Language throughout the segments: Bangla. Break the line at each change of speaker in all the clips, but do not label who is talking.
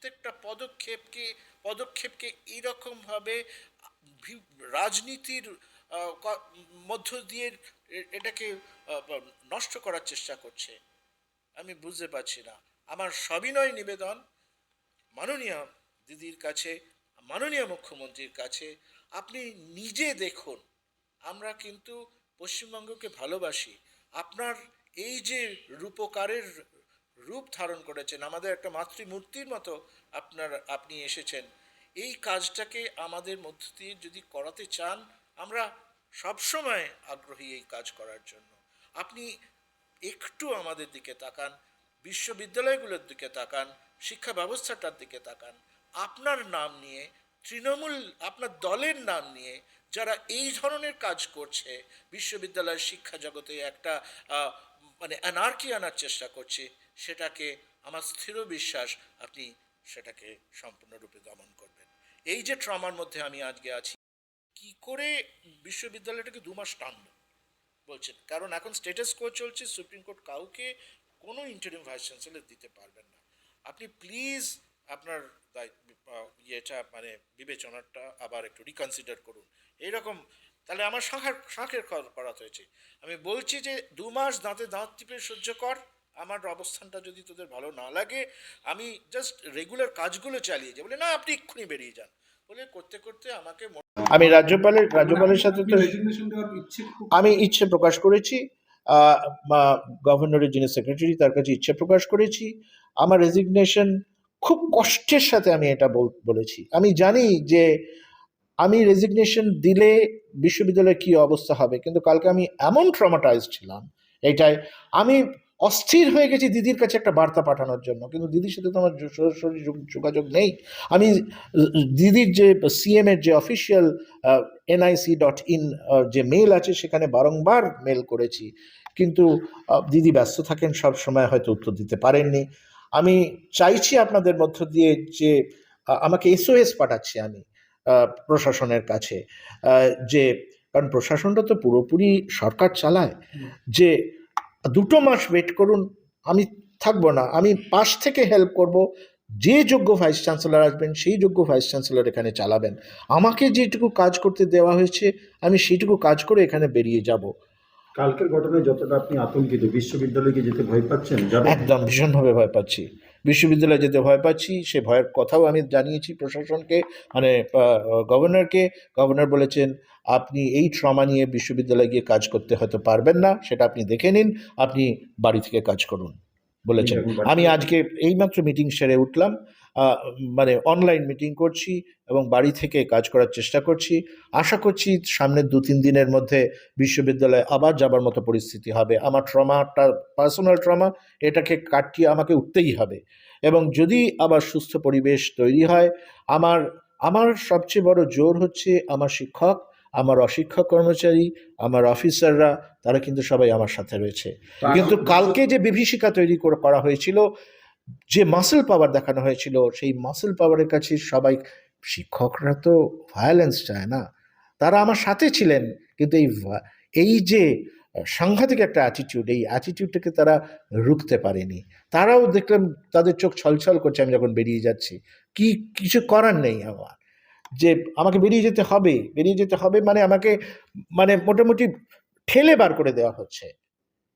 প্রত্যেকটা পদক্ষেপকে পদক্ষেপকে এইরকমভাবে রাজনীতির মধ্য দিয়ে এটাকে নষ্ট করার চেষ্টা করছে। আমি বুঝতে পারছি না। আমার সবিনয় নিবেদন মাননীয় দিদির কাছে, মাননীয় মুখ্যমন্ত্রীর কাছে, আপনি নিজে দেখুন। আমরা কিন্তু পশ্চিমবঙ্গকে ভালোবাসি। আপনার এই যে রূপকারের রূপ ধারণ করেছেন, আমাদের একটা মাতৃমূর্তির মতো আপনার, আপনি এসেছেন। এই কাজটাকে আমাদের মধ্য দিয়ে যদি করাতে চান, আমরা সবসময় আগ্রহী এই কাজ করার জন্য। আপনি একটু আমাদের দিকে তাকান, বিশ্ববিদ্যালয়গুলোর দিকে তাকান, শিক্ষা ব্যবস্থাটার দিকে তাকান। আপনার নাম নিয়ে তৃণমূল আপনার দলের নাম নিয়ে যারা এই ধরনের কাজ করছে, বিশ্ববিদ্যালয়ের শিক্ষা জগতে একটা মানে অ্যানার্কি আনার চেষ্টা করছে, সেটাকে আমার স্থির বিশ্বাস আপনি সেটাকে সম্পূর্ণরূপে দমন করবেন। এই যে ট্রমার মধ্যে আমি আজকে আছি, কি করে বিশ্ববিদ্যালয়টাকে দু মাস টানবো? বলছেন, কারণ এখন স্টেটাস কো চলছে, সুপ্রিম কোর্ট কাউকে কোনো ইন্টারিম ভাইস চ্যান্সেলর দিতে পারবেন না। আপনি প্লিজ আপনার ইয়েটা মানে বিবেচনাটা আবার একটু রিকনসিডার করুন। এইরকম তাহলে আমার শাঁখের শাঁখের করাত হয়েছে। আমি বলছি যে দু মাস দাঁতে দাঁত টিপে সহ্য কর। আমার অবস্থানটা যদি তোদের ভালো না লাগে আমি জাস্ট রেগুলার কাজগুলো চালিয়ে যাই। বলে না আপনি এক্ষুনি বেরিয়ে যান। বলে করতে করতে আমাকে আমি রাজ্যপালের রাজ্যপালের সাথে তো
রেজিগনেশন দেওয়ার ইচ্ছে
আমি ইচ্ছে প্রকাশ করেছি। গভর্নরের যিনি সেক্রেটারি তার কাছে ইচ্ছে প্রকাশ করেছি। আমার রেজিগনেশন খুব কষ্টের সাথে আমি এটা বল- বলেছি। আমি জানি যে আমি রেজিগনেশন দিলে বিশ্ববিদ্যালয়ে কি অবস্থা হবে, কিন্তু কালকে আমি এমন ট্রমাটাইজ ছিলাম, এটাই আমি অস্থির হয়ে গেছি দিদির কাছে একটা বার্তা পাঠানোর জন্য, কিন্তু দিদির সাথে তো আমার সরাসরি যোগাযোগ নেই। আমি দিদির যে সিএম এর যে অফিসিয়াল এনআইসি ডট ইন যে মেল আছে সেখানে বারংবার মেল করেছি, কিন্তু দিদি ব্যস্ত থাকেন সব সময়, হয়তো উত্তর দিতে পারেননি। আমি চাইছি আপনাদের মধ্য দিয়ে যে আমাকে এসওএস পাঠাচ্ছি আমি প্রশাসনের কাছে যে কারণ প্রশাসনটা তো পুরোপুরি সরকার চালায় যে দুটো মাস ওয়েট করুন আমি থাকব না আমি পাশ থেকে হেল্প করব যে যোগ্য ভাইস চ্যান্সেলর আসবেন সেই যোগ্য ভাইস চ্যান্সেলর এখানে চালাবেন। আমাকে যেটুকু কাজ করতে দেওয়া হয়েছে আমি সেইটুকু কাজ করে এখানে বেরিয়ে যাব।
কালকের ঘটনায় যতটা আপনি আতঙ্কিত বিশ্ববিদ্যালয়ে কি যেতে ভয় পাচ্ছেন
একদম ভীষণভাবে ভয় পাচ্ছি। বিশ্ববিদ্যালয়ে যেতে ভয় পাচ্ছি সে ভয়ের কথাও আমি জানিয়েছি প্রশাসনকে মানে গভর্নরকে। গভর্নর বলেছেন আপনি এই ট্রমা নিয়ে বিশ্ববিদ্যালয়ে গিয়ে কাজ করতে হয়তো পারবেন না সেটা আপনি দেখে নিন আপনি বাড়ি থেকে কাজ করুন। বলেছেন। আমি আজকে এইমাত্র মিটিং সেরে উঠলাম। মানে অনলাইন মিটিং করছি এবং বাড়ি থেকে কাজ করার চেষ্টা করছি। আশা করছি সামনের দু তিন দিনের মধ্যে বিশ্ববিদ্যালয়ে আবার যাবার মতো পরিস্থিতি হবে। আমার ট্রমাটা পার্সোনাল ট্রমা এটাকে কাটিয়ে আমাকে উঠতেই হবে। এবং যদি আবার সুস্থ পরিবেশ তৈরি হয় আমার আমার সবচেয়ে বড় জোর হচ্ছে আমার শিক্ষক আমার অশিক্ষক কর্মচারী আমার অফিসাররা তারা কিন্তু সবাই আমার সাথে রয়েছে। কিন্তু কালকে যে বিভীষিকা তৈরি করে- করা হয়েছিল যে মাসেল পাওয়ার দেখানো হয়েছিল, সেই মাসেল পাওয়ারের কাছে সবাই, শিক্ষকরা তো ভায়োলেন্স চায় না। তারা আমার সাথে ছিলেন, কিন্তু এই এই যে, সাংঘাতিক একটা অ্যাটিটিউড এই অ্যাটিটিউডটাকে তারা রুখতে পারেনি। তারাও দেখলাম তাদের চোখ ছলছল করছে, আমি যখন বেরিয়ে যাচ্ছি। কি, কিছু করার নেই আমার। যে, আমাকে বেরিয়ে যেতে হবে, বেরিয়ে যেতে হবে মানে আমাকে মানে মোটামুটি ঠেলে বার করে দেওয়া হচ্ছে।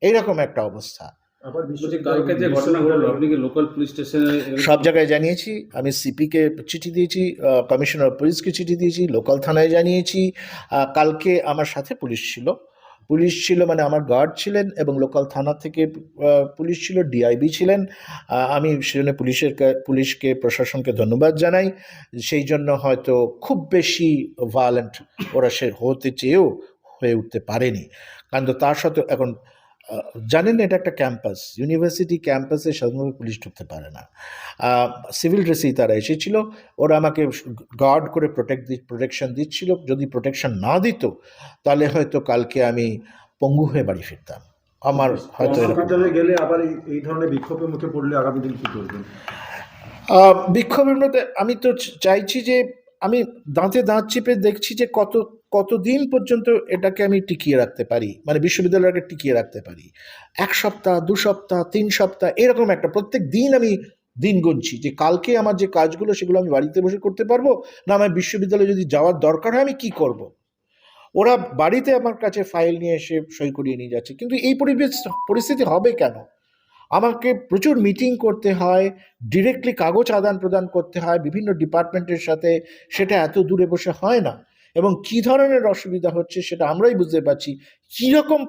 এইরকম একটা অবস্থা।
আবার
বলছি কালকে যে ঘটনা ঘটলো আপনি কি লোকাল পুলিশ স্টেশনে
সব জায়গায় জানিয়েছি আমি সিপিকে চিঠি দিয়েছি কমিশনার পুলিশকে চিঠি দিয়েছি লোকাল থানায় জানিয়েছি। কালকে আমার সাথে পুলিশ ছিল। পুলিশ ছিল মানে আমার গার্ড ছিলেন এবং লোকাল থানা থেকে পুলিশ ছিল ডিআইবি ছিলেন। আমি সেজন্য পুলিশের পুলিশকে প্রশাসনকে ধন্যবাদ জানাই। সেই জন্য হয়তো খুব বেশি ভায়োলেন্ট ওরা সে হতে চেয়েও হয়ে উঠতে পারেনি। কারণ তো তার সাথে এখন জানেন এটা একটা ক্যাম্পাস। ইউনিভার্সিটি ক্যাম্পাসে সাধারণভাবে পুলিশ ঢুকতে পারে না। সিভিল ড্রেসেই তারা এসেছিল। ওরা আমাকে গার্ড করে প্রোটেক্ট প্রোটেকশন দিচ্ছিল। যদি প্রোটেকশন না দিত তাহলে হয়তো কালকে আমি পঙ্গু হয়ে বাড়ি ফিরতাম। আমার হয়তো
গেলে আবার এই- এই ধরনের বিক্ষোভের মুখে পড়লে আগামী দিন কী করবেন?
বিক্ষোভের মধ্যে আমি তো চাইছি যে আমি দাঁতে দাঁত চেপে দেখছি যে কত, কতদিন পর্যন্ত এটাকে আমি টিকিয়ে রাখতে পারি মানে বিশ্ববিদ্যালয়কে টিকিয়ে রাখতে পারি। এক সপ্তাহ, দু সপ্তাহ, তিন সপ্তাহ, এরকম একটা প্রত্যেক দিন আমি দিন গুনছি যে কালকে আমার যে কাজগুলো সেগুলো আমি বাড়িতে বসে করতে পারব, না আমার বিশ্ববিদ্যালয়ে যদি যাওয়ার দরকার হয় আমি কি করব। ওরা বাড়িতে আমার কাছে ফাইল নিয়ে এসে সই করিয়ে নিয়ে যাচ্ছে। কিন্তু এই পরিবেশ, পরিস্থিতি হবে কেন? আমাকে প্রচুর মিটিং করতে হয় ডিরেক্টলি কাগজ আদান প্রদান করতে হয়, বিভিন্ন ডিপার্টমেন্টের সাথে, সেটা এত দূরে বসে হয় না। এবং কি ধরনের অসুবিধা হচ্ছে সেটা আমরাই বুঝতে পারছি। কীরকম